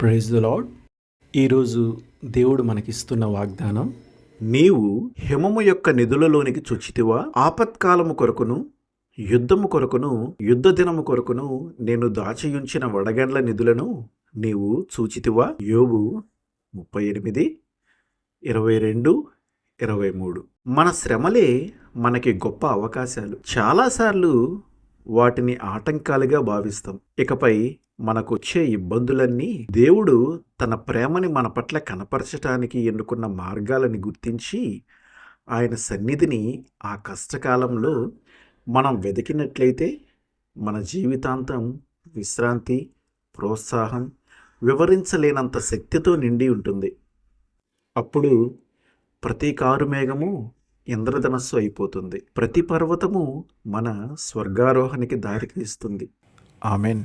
Praise the lord ఈరోజు దేవుడు మనకిస్తున్న వాగ్దానం నీవు హిమము యొక్క నిధులలోనికి చొచ్చితివా? ఆపత్కాలము కొరకును యుద్ధము కొరకును యుద్ధ దినము కొరకును నేను దాచియుంచిన వడగండ్ల నిధులను నీవు చూచితివా? యోబు ముప్పై ఎనిమిది ఇరవై రెండు ఇరవై మూడు. మన శ్రమలే మనకి గొప్ప అవకాశాలు. చాలాసార్లు వాటిని ఆటంకాలుగా భావిస్తాం. ఇకపై మనకొచ్చే ఇబ్బందులన్నీ దేవుడు తన ప్రేమని మన పట్ల కనపరచటానికి ఎన్నుకున్న మార్గాలని గుర్తించి ఆయన సన్నిధిని ఆ కష్టకాలంలో మనం వెతికినట్లయితే మన జీవితాంతం విశ్రాంతి ప్రోత్సాహం వివరించలేనంత శక్తితో నిండి ఉంటుంది. అప్పుడు ప్రతి కారు మేఘము ఇంద్రధనస్సు అయిపోతుంది. ప్రతి పర్వతము మన స్వర్గారోహణకి దారితీస్తుంది ఆమెన్.